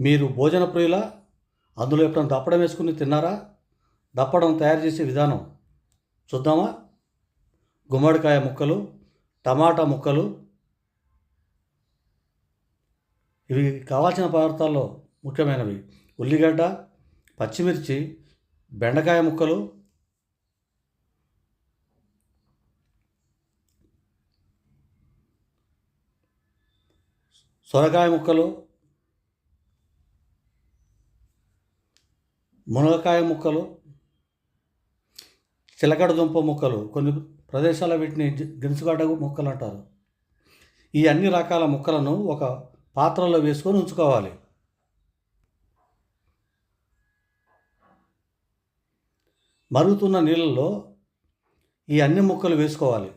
మీరు భోజన ప్రియుల? అందులో ఎప్పుడైనా దప్పడం వేసుకుని తిన్నారా? దప్పడం తయారు చేసే విధానం చూద్దామా? గుమ్మడికాయ ముక్కలు టమాటా ముక్కలు. ఇవి కావాల్సిన పదార్థాల్లో ముఖ్యమైనవి. ఉల్లిగడ్డ పచ్చిమిర్చి బెండకాయ ముక్కలు. సొరకాయ ముక్కలు. మునగకాయ ముక్కలు చిలకడ దుంప ముక్కలు కొన్ని ప్రదేశాల వీటిని దినుసుగడ్డ గినుసుగడ్డ ముక్కలు అంటారు. ఈ అన్ని రకాల ముక్కలను ఒక పాత్రలో వేసుకొని ఉంచుకోవాలి. మరుగుతున్న నీళ్ళల్లో ఈ అన్ని ముక్కలు వేసుకోవాలి.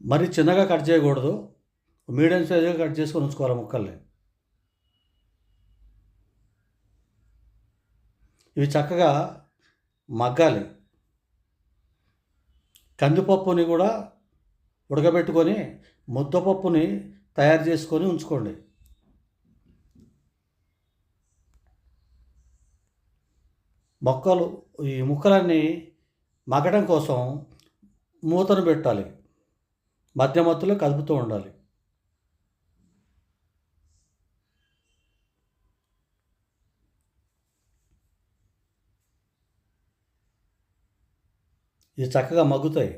మరి చిన్నగా కట్ చేయకూడదు. మీడియం సైజుగా కట్ చేసుకొని ఉంచుకోవాలి ముక్కల్ని. ఇవి చక్కగా మగ్గాలి. కందిపప్పుని కూడా ఉడకబెట్టుకొని ముద్దపప్పుని తయారు చేసుకొని ఉంచుకోండి. మొక్కలు ఈ ముక్కలన్నీ మగ్గడం కోసం మూతను పెట్టాలి. మధ్య మధ్యలో కదుపుతూ ఉండాలి. ఇవి చక్కగా మగ్గుతాయి.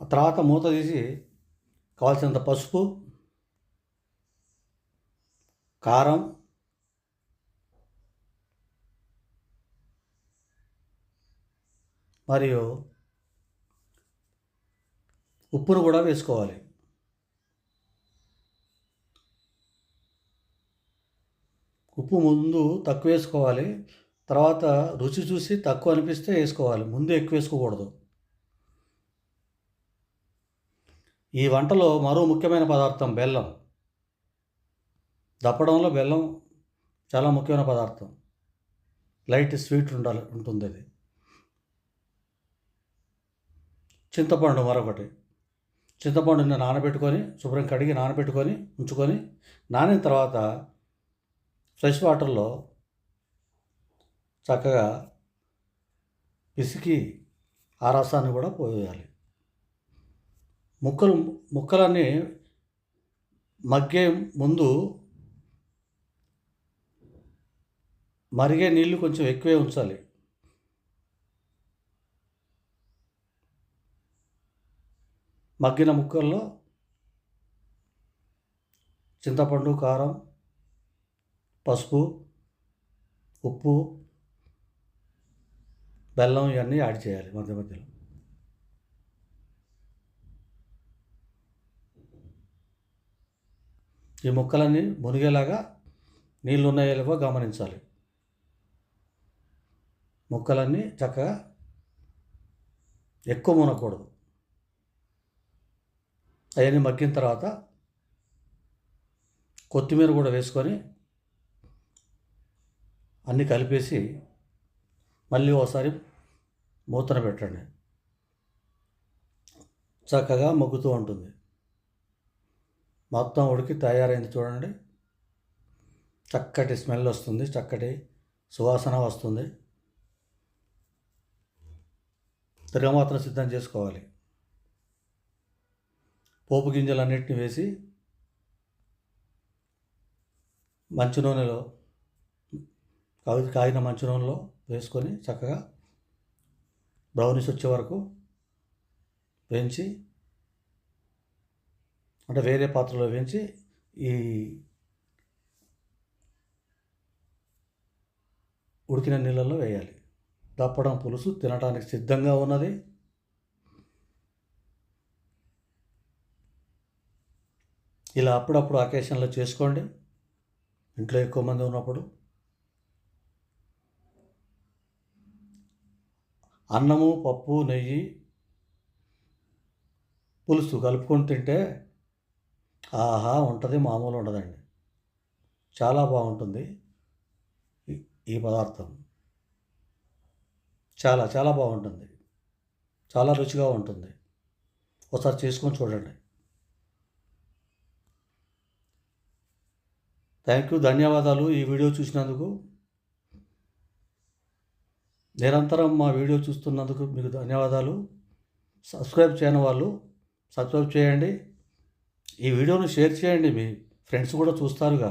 ఆ తర్వాత మూత తీసి కావాల్సినంత పసుపు కారం మరియు ఉప్పును కూడా వేసుకోవాలి. ఉప్పు ముందు తక్కువ వేసుకోవాలి. తర్వాత రుచి చూసి తక్కువ అనిపిస్తే వేసుకోవాలి. ముందు ఎక్కువ వేసుకోకూడదు. ఈ వంటలో మరో ముఖ్యమైన పదార్థం బెల్లం. దప్పడంలో బెల్లం చాలా ముఖ్యమైన పదార్థం. లైట్ స్వీట్ ఉండాలి ఉంటుంది అది. చింతపండు మరొకటి. చింతపండుని నానబెట్టుకొని శుభ్రం కడిగి నానబెట్టుకొని ఉంచుకొని నానిన తర్వాత ఫ్రెష్ వాటర్లో చక్కగా పిసికి ఆ రసాన్ని కూడా పోయాలి ముక్కలు ముక్కలన్నీ మగ్గే ముందు మరిగే నీళ్ళు కొంచెం ఎక్కువే ఉంచాలి. మగ్గిన ముక్కల్లో చింతపండు కారం పసుపు ఉప్పు బెల్లం ఇవన్నీ యాడ్ చేయాలి మధ్య మధ్యలో. ఈ ముక్కలన్నీ మునిగేలాగా నీళ్ళు ఉన్నాయో గమనించాలి. ముక్కలన్నీ చక్కగా ఎక్కువ మునకూడదు అవన్నీ మగ్గిన తర్వాత కొత్తిమీర కూడా వేసుకొని అన్నీ కలిపేసి మళ్ళీ ఒకసారి మూతన పెట్టండి. చక్కగా మగ్గుతూ ఉంటుంది. మొత్తం ఉడికి తయారైంది చూడండి. చక్కటి స్మెల్ వస్తుంది చక్కటి సువాసన వస్తుంది. తిరగమాత్రం సిద్ధం చేసుకోవాలి. పోపు గింజలన్నిటిని వేసి మంచి నూనెలో కాగి కాగిన మంచి నూనెలో వేసుకొని చక్కగా బ్రౌనీస్ వచ్చే వరకు వేయించి అంటే వేరే పాత్రలో వేయించి ఈ ఉడికిన నీళ్ళల్లో వేయాలి. దప్పడం పులుసు తినడానికి సిద్ధంగా ఉన్నది. ఇలా అప్పుడప్పుడు అకేషన్లో చేసుకోండి. ఇంట్లో ఎక్కువ మంది ఉన్నప్పుడు అన్నము పప్పు నెయ్యి పులుసు కలుపుకొని తింటే ఆహా ఉంటుంది మామూలు ఉండదండి. చాలా బాగుంటుంది ఈ- పదార్థం. చాలా చాలా బాగుంటుంది. చాలా రుచిగా ఉంటుంది. ఒకసారి చేసుకొని చూడండి. థ్యాంక్ యూ ధన్యవాదాలు ఈ వీడియో చూసినందుకు. నిరంతరం మా వీడియో చూస్తున్నందుకు మీకు ధన్యవాదాలు. సబ్స్క్రైబ్ చేయని వాళ్ళు సబ్స్క్రైబ్ చేయండి. ఈ వీడియోను షేర్ చేయండి మీ ఫ్రెండ్స్ కూడా చూస్తారుగా.